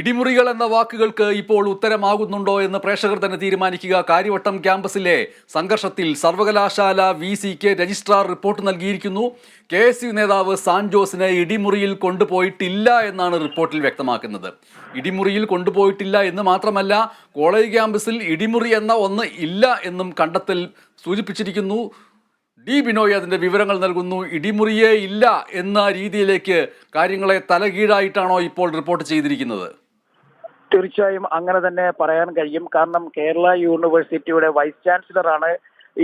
ഇടിമുറികൾ എന്ന വാക്കുകൾക്ക് ഇപ്പോൾ ഉത്തരമാകുന്നുണ്ടോ എന്ന് പ്രേക്ഷകർ തന്നെ തീരുമാനിക്കുക. കാര്യവട്ടം ക്യാമ്പസിലെ സംഘർഷത്തിൽ സർവകലാശാല വി കെ രജിസ്ട്രാർ റിപ്പോർട്ട് നൽകിയിരിക്കുന്നു. കെ എസ് യു നേതാവ് സാൻജോസിനെ ഇടിമുറിയിൽ കൊണ്ടുപോയിട്ടില്ല എന്നാണ് റിപ്പോർട്ടിൽ വ്യക്തമാക്കുന്നത്. ഇടിമുറിയിൽ കൊണ്ടുപോയിട്ടില്ല എന്ന് മാത്രമല്ല കോളേജ് ക്യാമ്പസിൽ ഇടിമുറി എന്ന ഒന്ന് ഇല്ല എന്നും കണ്ടെത്തൽ സൂചിപ്പിച്ചിരിക്കുന്നു. ഡി ബിനോയ് അതിന്റെ വിവരങ്ങൾ നൽകുന്നു. ഇടിമുറിയേ ഇല്ല എന്ന രീതിയിലേക്ക് കാര്യങ്ങളെ തലകീഴായിട്ടാണോ ഇപ്പോൾ റിപ്പോർട്ട് ചെയ്തിരിക്കുന്നത്? തീർച്ചയായും അങ്ങനെ തന്നെ പറയാൻ കഴിയും. കാരണം കേരള യൂണിവേഴ്സിറ്റിയുടെ വൈസ് ചാൻസലറാണ്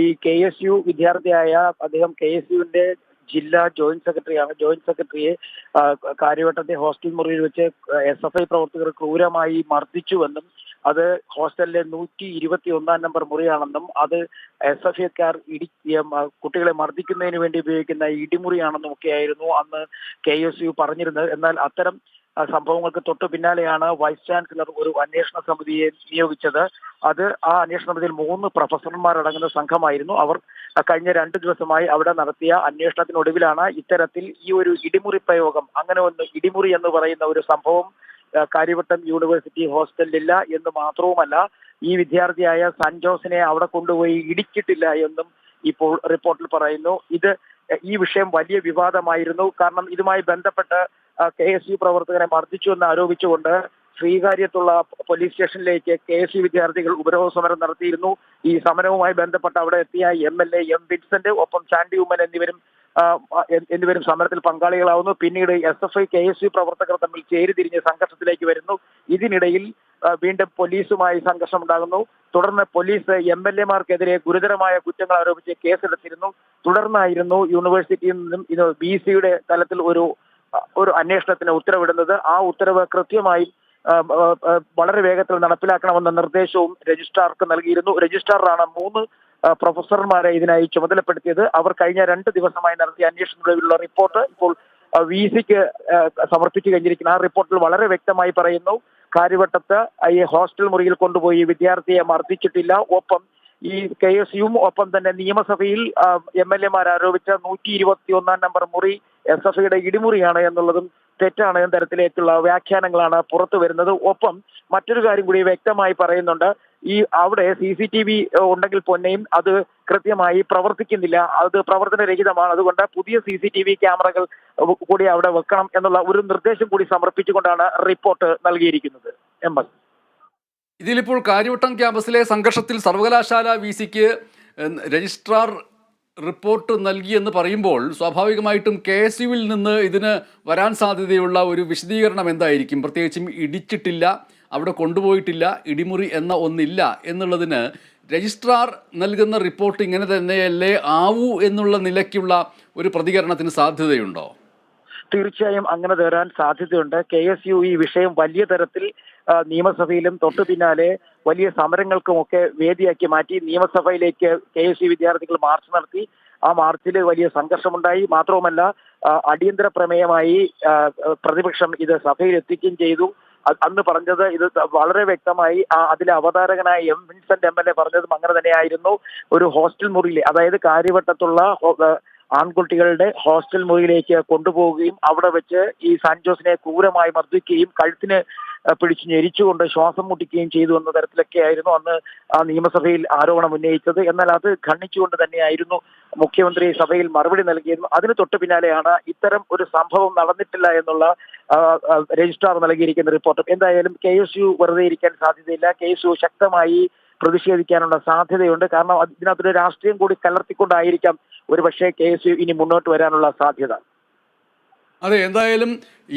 ഈ കെ എസ് യു വിദ്യാർത്ഥിയായ അദ്ദേഹം. കെ എസ് യുവിന്റെ ജില്ലാ ജോയിന്റ് സെക്രട്ടറിയാണ്. ജോയിന്റ് സെക്രട്ടറിയെ കാര്യവട്ടത്തെ ഹോസ്റ്റൽ മുറിയിൽ വെച്ച് എസ് എഫ് ഐ പ്രവർത്തകർ ക്രൂരമായി മർദ്ദിച്ചുവെന്നും അത് ഹോസ്റ്റലിലെ നൂറ്റി ഇരുപത്തി ഒന്നാം നമ്പർ മുറിയാണെന്നും അത് എസ് എഫ് ഐക്കാർ ഇടി കുട്ടികളെ മർദ്ദിക്കുന്നതിന് വേണ്ടി ഉപയോഗിക്കുന്ന ഇടിമുറിയാണെന്നും ഒക്കെയായിരുന്നു അന്ന് കെ എസ് യു പറഞ്ഞിരുന്നത്. എന്നാൽ അത്തരം സംഭവങ്ങൾക്ക് തൊട്ടു പിന്നാലെയാണ് വൈസ് ചാൻസലർ ഒരു അന്വേഷണ സമിതിയെ നിയോഗിച്ചത്. അത് ആ അന്വേഷണ സമിതിയിൽ മൂന്ന് പ്രൊഫസർമാരടങ്ങുന്ന സംഘമായിരുന്നു. അവർ കഴിഞ്ഞ രണ്ട് ദിവസമായി അവിടെ നടത്തിയ അന്വേഷണത്തിനൊടുവിലാണ് ഇത്തരത്തിൽ ഈ ഒരു ഇടിമുറി പ്രയോഗം അങ്ങനെ ഒന്ന് ഇടിമുറി എന്ന് പറയുന്ന ഒരു സംഭവം കാര്യവട്ടം യൂണിവേഴ്സിറ്റി ഹോസ്റ്റലിലില്ല എന്ന് മാത്രവുമല്ല ഈ വിദ്യാർത്ഥിയായ സൻജോസിനെ അവിടെ കൊണ്ടുപോയി ഇടിച്ചിട്ടില്ല എന്നും ഇപ്പോൾ റിപ്പോർട്ടിൽ പറയുന്നു. ഇത് ഈ വിഷയം വലിയ വിവാദമായിരുന്നു. കാരണം ഇതുമായി ബന്ധപ്പെട്ട് കെ എസ് യു പ്രവർത്തകരെ മർദ്ദിച്ചു എന്ന് ആരോപിച്ചുകൊണ്ട് ശ്രീകാര്യത്തുള്ള പോലീസ് സ്റ്റേഷനിലേക്ക് കെ എസ് യു വിദ്യാർത്ഥികൾ ഉപരോധ സമരം നടത്തിയിരുന്നു. ഈ സമരവുമായി ബന്ധപ്പെട്ട് അവിടെ എത്തിയ M L A M Vincent ഒപ്പം ചാണ്ടി ഉമ്മൻ എന്നിവരും എന്നിവരും സമരത്തിൽ പങ്കാളികളാവുന്നു. പിന്നീട് S F I K S U പ്രവർത്തകർ തമ്മിൽ ചേരിതിരിഞ്ഞ് സംഘർഷത്തിലേക്ക് വരുന്നു. ഇതിനിടയിൽ വീണ്ടും പോലീസുമായി സംഘർഷം ഉണ്ടാകുന്നു തുടർന്ന് പോലീസ് എം എൽ എമാർക്കെതിരെ ഗുരുതരമായ കുറ്റങ്ങൾ ആരോപിച്ച് കേസെടുത്തിരുന്നു. തുടർന്നായിരുന്നു യൂണിവേഴ്സിറ്റിയിൽ നിന്നും ഇത് ബി സിയുടെ തലത്തിൽ ഒരു ഒരു അന്വേഷണത്തിന് ഉത്തരവിടുന്നത് ആ ഉത്തരവ് കൃത്യമായി വളരെ വേഗത്തിൽ നടപ്പിലാക്കണമെന്ന നിർദ്ദേശവും രജിസ്ട്രാർക്ക് നൽകിയിരുന്നു. രജിസ്ട്രാറാണ് മൂന്ന് പ്രൊഫസർമാരെ ഇതിനായി ചുമതലപ്പെടുത്തിയത്. അവർ കഴിഞ്ഞ രണ്ട് ദിവസമായി നടത്തിയ അന്വേഷണത്തിലുള്ള റിപ്പോർട്ട് ഇപ്പോൾ വി സിക്ക് സമർപ്പിച്ചു കഴിഞ്ഞിരിക്കുന്ന ആ റിപ്പോർട്ടിൽ വളരെ വ്യക്തമായി പറയുന്നു കാര്യവട്ടത്ത് ഈ ഹോസ്റ്റൽ മുറിയിൽ കൊണ്ടുപോയി വിദ്യാർത്ഥിയെ മർദ്ദിച്ചിട്ടില്ല. ഒപ്പം ഈ കെ എസ് യുവും ഒപ്പം തന്നെ നിയമസഭയിൽ എം എൽ എമാർ ആരോപിച്ച നൂറ്റി ഇരുപത്തി ഒന്നാം നമ്പർ മുറി എസ് എഫ് ഐയുടെ ഇടിമുറിയാണ് എന്നുള്ളതും തെറ്റാണ് എന്ന തരത്തിലേക്കുള്ള വ്യാഖ്യാനങ്ങളാണ് പുറത്തു വരുന്നത്. ഒപ്പം മറ്റൊരു കാര്യം കൂടി വ്യക്തമായി പറയുന്നുണ്ട്. ഈ അവിടെ സി സി ടി വി ഉണ്ടെങ്കിൽ പൊന്നെയും അത് കൃത്യമായി പ്രവർത്തിക്കുന്നില്ല. അത് പ്രവർത്തനരഹിതമാണ്. അതുകൊണ്ട് പുതിയ സി സി ടി വി ക്യാമറകൾ കൂടി അവിടെ വെക്കണം എന്നുള്ള ഒരു നിർദ്ദേശം കൂടി സമർപ്പിച്ചുകൊണ്ടാണ് റിപ്പോർട്ട് നൽകിയിരിക്കുന്നത്. എം. എസ്. ഇതിലിപ്പോൾ കാര്യവട്ടം ക്യാമ്പസിലെ സംഘർഷത്തിൽ സർവകലാശാല വി സിക്ക് രജിസ്ട്രാർ റിപ്പോർട്ട് നൽകിയെന്ന് പറയുമ്പോൾ സ്വാഭാവികമായിട്ടും കെ എസ് യുവിൽ നിന്ന് ഇതിന് വരാൻ സാധ്യതയുള്ള ഒരു വിശദീകരണം എന്തായിരിക്കും? പ്രത്യേകിച്ചും ഇടിച്ചിട്ടില്ല അവിടെ കൊണ്ടുപോയിട്ടില്ല ഇടിമുറി എന്ന ഒന്നില്ല എന്നുള്ളതിന് രജിസ്ട്രാർ നൽകുന്ന റിപ്പോർട്ട് ഇങ്ങനെ തന്നെയല്ലേ ആവൂ എന്നുള്ള നിലയ്ക്കുള്ള ഒരു പ്രതികരണത്തിന് സാധ്യതയുണ്ടോ? തീർച്ചയായും അങ്ങനെ വരാൻ സാധ്യതയുണ്ട്. കെ എസ് യു ഈ വിഷയം വലിയ തരത്തിൽ നിയമസഭയിലും തൊട്ടു പിന്നാലെ വലിയ സമരങ്ങൾക്കുമൊക്കെ വേദിയാക്കി മാറ്റി നിയമസഭയിലേക്ക് കെ എസ് യു വിദ്യാർത്ഥികൾ മാർച്ച് നടത്തി. ആ മാർച്ചിൽ വലിയ സംഘർഷമുണ്ടായി. മാത്രവുമല്ല അടിയന്തര പ്രമേയമായി പ്രതിപക്ഷം ഇത് സഭയിൽ എത്തിക്കുകയും ചെയ്തു അന്ന് പറഞ്ഞത് ഇത് വളരെ വ്യക്തമായി അതിലെ അവതാരകനായ M Vincent M L A പറഞ്ഞതും അങ്ങനെ തന്നെയായിരുന്നു. ഒരു ഹോസ്റ്റൽ മുറിയിൽ അതായത് കാര്യവട്ടത്തുള്ള ആൺകുട്ടികളുടെ ഹോസ്റ്റൽ മുറിയിലേക്ക് കൊണ്ടുപോവുകയും അവിടെ വെച്ച് ഈ സാൻജോസിനെ ക്രൂരമായി മർദ്ദിക്കുകയും കഴുത്തിന് പിടിച്ചു ഞെരിച്ചുകൊണ്ട് ശ്വാസം മുട്ടിക്കുകയും ചെയ്തു എന്ന തരത്തിലൊക്കെ ആയിരുന്നു അന്ന് ആ നിയമസഭയിൽ ആരോപണം ഉന്നയിച്ചത്. എന്നാൽ അത് ഖണ്ഡിച്ചുകൊണ്ട് തന്നെയായിരുന്നു മുഖ്യമന്ത്രി സഭയിൽ മറുപടി നൽകിയിരുന്നു. അതിന് തൊട്ടു പിന്നാലെയാണ് ഇത്തരം ഒരു സംഭവം നടന്നിട്ടില്ല എന്നുള്ള രജിസ്ട്രാർ നൽകിയിരിക്കുന്ന റിപ്പോർട്ട്. എന്തായാലും കെ എസ് യു വെറുതെ ഇരിക്കാൻ സാധ്യതയില്ല. കെ എസ് യു ശക്തമായി പ്രതിഷേധിക്കാനുള്ള സാധ്യതയുണ്ട്. കാരണം ഇതിനകത്തൊരു രാഷ്ട്രീയം കൂടി കലർത്തിക്കൊണ്ടായിരിക്കാം ഒരുപക്ഷെ കെ എസ് യു ഇനി മുന്നോട്ട് വരാനുള്ള സാധ്യത. അതെ എന്തായാലും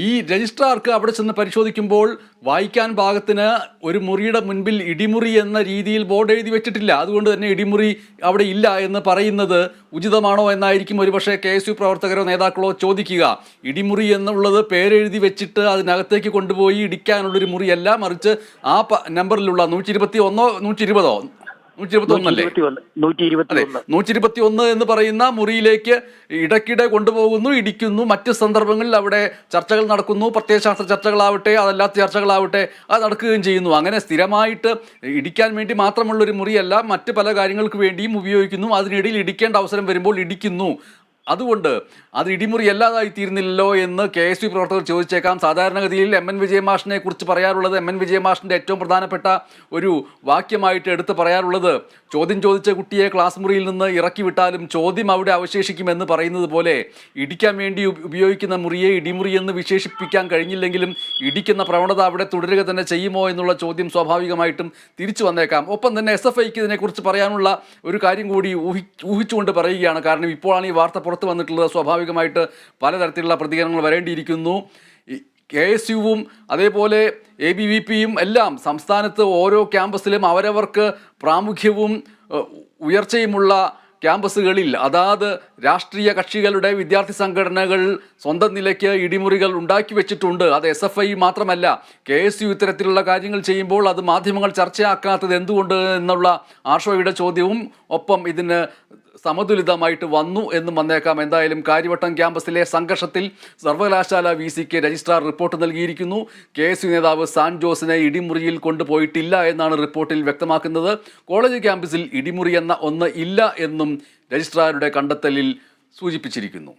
ഈ രജിസ്ട്രാർക്ക് അവിടെ ചെന്ന് പരിശോധിക്കുമ്പോൾ വായിക്കാൻ ഭാഗത്തിന് ഒരു മുറിയുടെ മുൻപിൽ ഇടിമുറി എന്ന രീതിയിൽ ബോർഡ് എഴുതി വെച്ചിട്ടില്ല. അതുകൊണ്ട് തന്നെ ഇടിമുറി അവിടെ ഇല്ല എന്ന് പറയുന്നത് ഉചിതമാണോ എന്നായിരിക്കും ഒരുപക്ഷെ കെ എസ് യു പ്രവർത്തകരോ നേതാക്കളോ ചോദിക്കുക. ഇടിമുറി എന്നുള്ളത് പേരെഴുതി വെച്ചിട്ട് അതിനകത്തേക്ക് കൊണ്ടുപോയി ഇടിക്കാനുള്ളൊരു മുറിയല്ല. മറിച്ച് ആ നമ്പറിലുള്ള നൂറ്റി ഇരുപത്തി ഒന്നോ നൂറ്റി ഇരുപതോ നൂറ്റി ഇരുപത്തി ഒന്നല്ലേ നൂറ്റി ഇരുപത്തി ഒന്ന് എന്ന് പറയുന്ന മുറിയിലേക്ക് ഇടയ്ക്കിടെ കൊണ്ടുപോകുന്നു ഇടിക്കുന്നു. മറ്റ് സന്ദർഭങ്ങളിൽ അവിടെ ചർച്ചകൾ നടക്കുന്നു. പ്രത്യയശാസ്ത്ര ചർച്ചകളാവട്ടെ അതല്ലാത്ത ചർച്ചകളാവട്ടെ അത് നടക്കുകയും ചെയ്യുന്നു. അങ്ങനെ സ്ഥിരമായിട്ട് ഇടിക്കാൻ വേണ്ടി മാത്രമുള്ള ഒരു മുറിയല്ല മറ്റ് പല കാര്യങ്ങൾക്ക് വേണ്ടിയും ഉപയോഗിക്കുന്നു. അതിനിടയിൽ ഇടിക്കേണ്ട അവസരം വരുമ്പോൾ ഇടിക്കുന്നു. അതുകൊണ്ട് അത് ഇടിമുറി അല്ലാതായി തീരുന്നില്ലല്ലോ എന്ന് കെ എസ് യു പ്രവർത്തകർ ചോദിച്ചേക്കാം. സാധാരണഗതിയിൽ എം എൻ വിജയമാഷിനെ കുറിച്ച് പറയാറുള്ളത് എം എൻ വിജയമാഷിന്റെ ഏറ്റവും പ്രധാനപ്പെട്ട ഒരു വാക്യമായിട്ട് എടുത്ത് പറയാറുള്ളത് ചോദ്യം ചോദിച്ച കുട്ടിയെ ക്ലാസ് മുറിയിൽ നിന്ന് ഇറക്കി വിട്ടാലും ചോദ്യം അവിടെ അവശേഷിക്കുമെന്ന് പറയുന്നത് പോലെ ഇടിക്കാൻ വേണ്ടി ഉപയോഗിക്കുന്ന മുറിയെ ഇടിമുറി എന്ന് വിശേഷിപ്പിക്കാൻ കഴിഞ്ഞില്ലെങ്കിലും ഇടിക്കുന്ന പ്രവണത അവിടെ തുടരുക തന്നെ ചെയ്യുമോ എന്നുള്ള ചോദ്യം സ്വാഭാവികമായിട്ടും തിരിച്ചു വന്നേക്കാം. ഒപ്പം തന്നെ എസ് എഫ് ഐക്ക് ഇതിനെക്കുറിച്ച് പറയാനുള്ള ഒരു കാര്യം കൂടി ഊഹി ഊഹിച്ചുകൊണ്ട് പറയുകയാണ്. കാരണം ഇപ്പോഴാണ് ഈ വാർത്ത പുറത്തു വന്നിട്ടുള്ളത് സ്വാഭാവികമായിട്ട് പലതരത്തിലുള്ള പ്രതികരണങ്ങൾ വരേണ്ടിയിരിക്കുന്നു. കെ എസ് യുവും അതേപോലെ എ ബി വി പിയും എല്ലാം സംസ്ഥാനത്ത് ഓരോ ക്യാമ്പസിലും അവരവർക്ക് പ്രാമുഖ്യവും ഉയർച്ചയുമുള്ള ക്യാമ്പസുകളിൽ അതാത് രാഷ്ട്രീയ കക്ഷികളുടെ വിദ്യാർത്ഥി സംഘടനകൾ സ്വന്തം നിലയ്ക്ക് ഇടിമുറികൾ ഉണ്ടാക്കി വെച്ചിട്ടുണ്ട്. അത് എസ് എഫ് ഐ മാത്രമല്ല കെ എസ് യു ഇത്തരത്തിലുള്ള കാര്യങ്ങൾ ചെയ്യുമ്പോൾ അത് മാധ്യമങ്ങൾ ചർച്ചയാക്കാത്തത് എന്തുകൊണ്ട് എന്നുള്ള ആഷോയുടെ ചോദ്യവും ഒപ്പം ഇതിന് സമതുലിതമായിട്ട് വന്നു എന്ന് വന്നേക്കാം. എന്തായാലും കാര്യവട്ടം ക്യാമ്പസിലെ സംഘർഷത്തിൽ സർവകലാശാല വി സിക്ക് രജിസ്ട്രാർ റിപ്പോർട്ട് നൽകിയിരിക്കുന്നു. കെ എസ് യു നേതാവ് സാൻ ജോസിനെ ഇടിമുറിയിൽ കൊണ്ടുപോയിട്ടില്ല എന്നാണ് റിപ്പോർട്ടിൽ വ്യക്തമാക്കുന്നത്. കോളേജ് ക്യാമ്പസിൽ ഇടിമുറി എന്ന ഒന്ന് ഇല്ല എന്നും രജിസ്ട്രാറുടെ കണ്ടെത്തലിൽ സൂചിപ്പിച്ചിരിക്കുന്നു.